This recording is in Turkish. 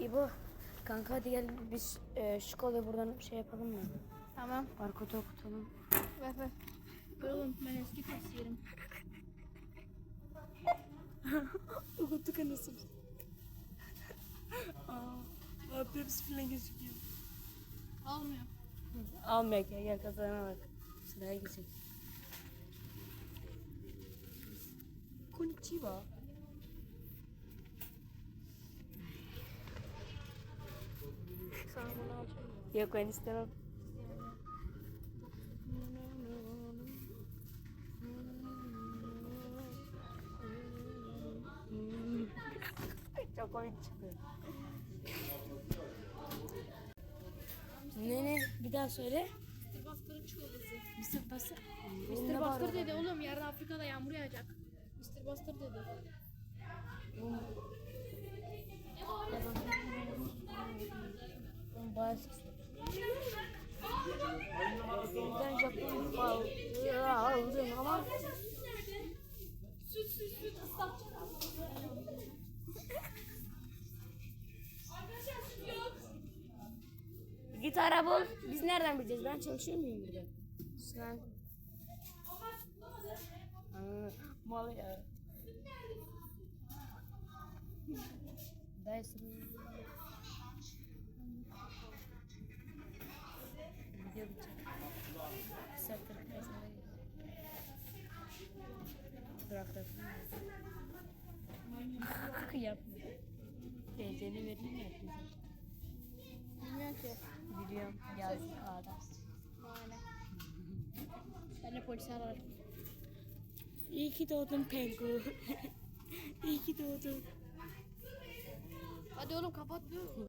İbo kanka hadi gel biz e, şu kolayı buradan şey yapalım mı? Tamam. Barkodu okutalım. Ver ver. Oğlum ben eski kasiyerim. Okuttuk anasını. Aa, hepsi falan gözüküyor. Almıyor. Almayak ya gel kazana bak. Sıraya geçelim. Konnichiwa. Yok ben istemem. Çok komik çıktı. Ne ne bir daha söyle. Mr. Buster'ın çikolatası. Mısır bası. Mr. Buster dedi oğlum yarın Afrika'da yağmur yağacak. Mr. Buster dedi. Bayağı Ben Japon balığı aldım ama Süt süt süt ıslatacak. git ara bul. Biz nereden bileceğiz? Ben çalışıyor muyum burada? Sen... Aa, Mal ya. Dyson. Durakta. Yapma. Teyzeni vereyim mi herkese? Bilmiyorum ki. Biliyorum. Yaz adam. Mane. Ben de polisi ararım. İyi ki doğdun Pengu. İyi ki doğdun. Hadi oğlum kapat.